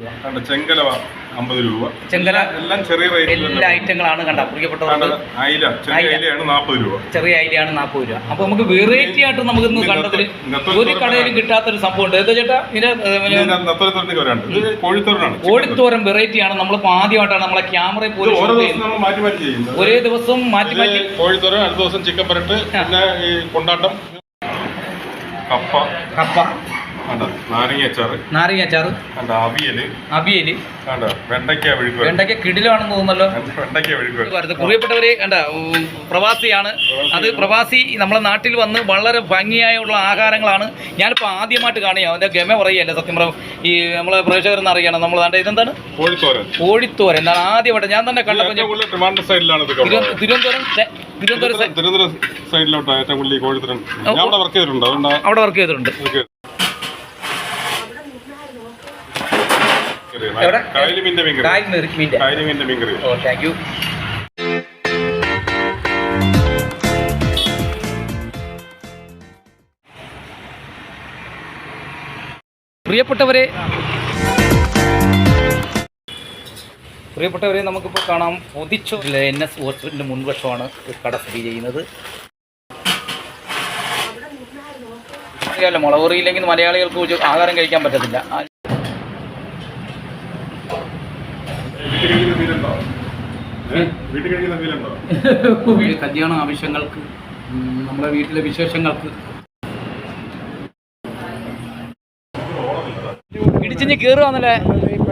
കണ്ട? അമ്പത് രൂപ. ചെങ്കല എല്ലാം ചെറിയ എല്ലാ ഐറ്റങ്ങളാണ് കണ്ട അയില ചെറിയ അയില. അയിലയാണ് നാൽപ്പത് രൂപ. ചെറിയ ഐഡിയാണ് നാൽപ്പത് രൂപ. അപ്പൊ നമുക്ക് വെറൈറ്റി ആയിട്ട് നമുക്ക് ഇന്ന് കണ്ടതിൽ ഒരു കടയിലും കിട്ടാത്തൊരു സംഭവം ഉണ്ട് എന്താ ചേട്ടാ? ഇതിന്റെ കോഴിത്തോരനാണ്. കോഴിത്തോരൻ വെറൈറ്റി ആണ്. നമ്മളിപ്പോ ആദ്യമായിട്ടാണ് നമ്മളെ ക്യാമറ പോലും ഒരേ ദിവസം മാറ്റി മാറ്റി കോഴിത്തോരൻ അടുത്ത ദിവസം ചിക്കൻ പരട്ട്. പിന്നെ കൊണ്ടാട്ടം കപ്പ. കപ്പ. നാരങ്ങ അച്ചാറ്. നാരങ്ങ അച്ചാറ്. കണ്ട? അവിയൽ. അവിയൽ. കണ്ട? വെണ്ടയ്ക്ക വിഴുക്ക് വെണ്ടയ്ക്ക കിടിലാണെന്ന് തോന്നുന്നല്ലോ. വെണ്ടയ്ക്ക വിഴുക്ക് വരുന്നത് പ്രിയപ്പെട്ടവരെ കണ്ട? ഉം, പ്രവാസിയാണ്. അത് പ്രവാസി നമ്മളെ നാട്ടിൽ വന്ന് വളരെ ഭംഗിയായുള്ള ആഹാരങ്ങളാണ് ഞാനിപ്പോൾ ആദ്യമായിട്ട് കാണുക. അവന്റെ ഗമ പറയല്ലേ സത്യം പറയാം ഈ നമ്മളെ പ്രേക്ഷകരെന്ന് അറിയണം. നമ്മൾ കണ്ട? ഇതെന്താണ്? കോഴിത്തോരൻ. കോഴിത്തോരൻ. എന്താണ്? ആദ്യമായിട്ട് ഞാൻ തന്നെ കണ്ടപ്പോൾ. തിരുവനന്തപുരം തിരുവനന്തപുരം സൈഡിലോട്ടാണ് ഏറ്റവും കൂടുതൽ കോഴിത്തരം കോഴിത്തോരൻ. അവിടെ വർക്ക് ചെയ്തിട്ടുണ്ട്? അവിടെ വർക്ക് ചെയ്തിട്ടുണ്ട്. എവിടെ? കായൽ മീന്റെ ഓ താങ്ക് യു പ്രിയപ്പെട്ടവരെ പ്രിയപ്പെട്ടവരെ നമുക്കിപ്പോൾ കാണാം. പൊതിച്ചു എൻ എസ് ഹോസ്പിറ്റലിന്റെ മുൻവശമാണ് കട സ്ഥിതി ചെയ്യുന്നത്. അറിയാമല്ലോ മുളകുറിയില്ലെങ്കിൽ മലയാളികൾക്ക് ആഹാരം കഴിക്കാൻ പറ്റത്തില്ല ആ- വീട്ടിൽ കഴിക്കുന്ന ഫീലുണ്ടോ ഈ കല്യാണ ആവശ്യങ്ങൾക്ക് നമ്മുടെ വീട്ടിലെ വിശേഷങ്ങൾക്ക്. ഇടിച്ചിഞ്ഞ് കയറുവാന്നല്ലേ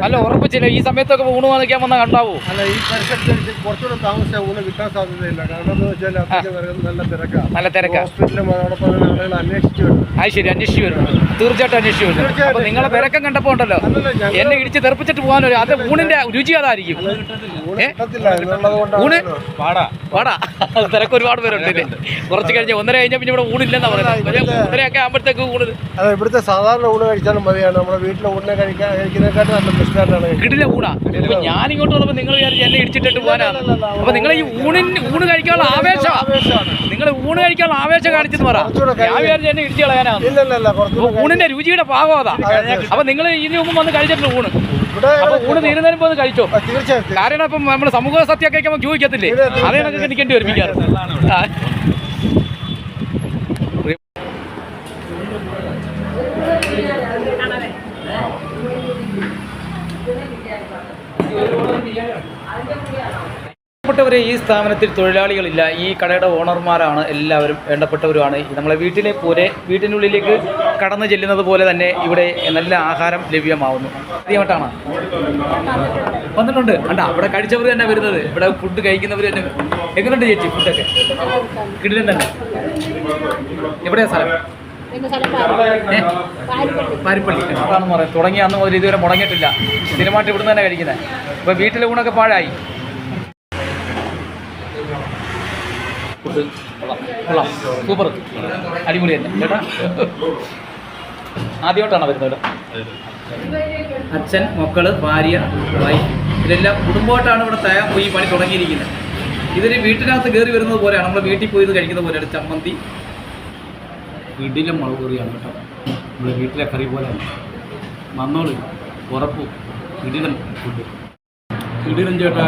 അല്ല ഉറപ്പിച്ചില്ല. ഈ സമയത്തൊക്കെ ഊണ് വാങ്ങിക്കാൻ വന്നാൽ കണ്ടാവൂ? അല്ല ഈ പരിസരത്ത് കുറച്ചുകൂടെ താമസിച്ചാൽ ഊണ് കിട്ടാൻ സാധ്യതയില്ല. കാരണം എന്ന് വെച്ചാൽ അത്രയ്ക്ക് നല്ല തിരക്കാണ് നല്ല തിരക്കാ. ഹോസ്പിറ്റലും അതോടൊപ്പം തന്നെ ആളുകൾ അന്വേഷിച്ചു വരുന്നു. അത് ശരി അന്വേഷിച്ചു വരും തീർച്ചയായിട്ടും അന്വേഷിച്ചു വരും. അപ്പൊ നിങ്ങളെ തിരക്കം കണ്ടപ്പോ ഉണ്ടല്ലോ. എന്നെ ഇടിച്ച് തെറിപ്പിച്ചിട്ട് പോകാനൊരു അത് ഊണിന്റെ രുചി അതായിരിക്കും. ഊണ് പാടാ വാടാ. തിരക്ക് ഒരുപാട് പേരുണ്ട്. കുറച്ച് കഴിഞ്ഞ് ഒന്നര കഴിഞ്ഞാൽ പിന്നെ ഇവിടെ ഊണില്ലെന്നാ പറയുന്നത്. ഒന്നര ഒന്നരയൊക്കെ ആകുമ്പോഴത്തേക്ക് ഊണ്. ഇവിടുത്തെ സാധാരണ ഊണ് കഴിച്ചാലും മതിയാണ് നമ്മുടെ വീട്ടിലെ ഊണിനെ കഴിക്കാൻ കഴിക്കുന്നതിനെക്കാട്ടും കിടില ഊണാ. അപ്പൊ ഞാൻ ഇങ്ങോട്ട് വന്നപ്പോ നിങ്ങൾ വിചാരിച്ചു എന്നെ ഇടിച്ചിട്ടിട്ട് പോകാനാണ് അപ്പൊ നിങ്ങൾ ഈ ഊണിൻ ഊണ് കഴിക്കാനുള്ള ആവേശമാ. നിങ്ങൾ ഊണ് കഴിക്കാനുള്ള ആവേശം കാണിച്ചെന്ന് പറ. ഞാൻ വിചാരിച്ചു എന്നെ ഇടിച്ചു കളയാനാണ് ഊണിന്റെ രുചിയുടെ ഭാഗം അതാ. അപ്പൊ നിങ്ങൾ ഇതിനു മുമ്പ് വന്ന് കഴിച്ചിട്ടുണ്ട് ഊണ്. ഊണ് തീരുന്നതിന് മുമ്പ് കഴിച്ചോ? കാരണം ഇപ്പം നമ്മുടെ സമൂഹ സത്യം കഴിക്കുമ്പോൾ ചോദിക്കത്തില്ലേ അതേ നമുക്ക് നിൽക്കേണ്ടി വരും വേണ്ടപ്പെട്ടവരെ ഈ സ്ഥാപനത്തിൽ തൊഴിലാളികളില്ല. ഈ കടയുടെ ഓണർമാരാണ് എല്ലാവരും വേണ്ടപ്പെട്ടവരുമാണ്. നമ്മളെ വീട്ടിലെ പോലെ വീട്ടിനുള്ളിലേക്ക് കടന്നു ചെല്ലുന്നത് പോലെ തന്നെ ഇവിടെ നല്ല ആഹാരം ലഭ്യമാവുന്നു. ആദ്യമായിട്ടാണ്? വന്നിട്ടുണ്ട്. അണ്ട അവിടെ കഴിച്ചവർ തന്നെ വരുന്നത്. ഇവിടെ ഫുഡ് കഴിക്കുന്നവർ തന്നെ എങ്ങനെയുണ്ട് ചേച്ചി ഫുഡൊക്കെ കിടിലും തന്നെ. എവിടെയാണ് സ്ഥലം? പാരിപ്പള്ളി. അതാണെന്ന് പറയാം തുടങ്ങി അന്ന് മുതൽ ഇതുവരെ മുടങ്ങിയിട്ടില്ല. സ്ഥിരമായിട്ട് ഇവിടുന്ന് തന്നെ കഴിക്കുന്നത് ഇപ്പൊ വീട്ടിലെ ഊണൊക്കെ പാഴായി. സൂപ്പർ. അടിപൊളി തന്നെ. ചേട്ടാ. ആദ്യമായിട്ടാണ് വരുന്നത് അച്ഛൻ മക്കൾ ഭാര്യ വൈഫ് ഇതെല്ലാം കുടുംബമായിട്ടാണ് ഇവിടെ തയ്യാർ പോയി പണി തുടങ്ങിയിരിക്കുന്നത്. ഇതൊരു വീട്ടിനകത്ത് കയറി വരുന്നത് പോലെയാണ്. നമ്മൾ വീട്ടിൽ പോയി കഴിക്കുന്ന പോലെയാണ് ചമ്മന്തി ഇടിലും മുളക് കറിയാണ് കേട്ടോ. നമ്മുടെ വീട്ടിലെ കറി പോലെ. വന്നോളൂ. ഉറപ്പും. ഇടിലും ഇടിലും ചേട്ടാ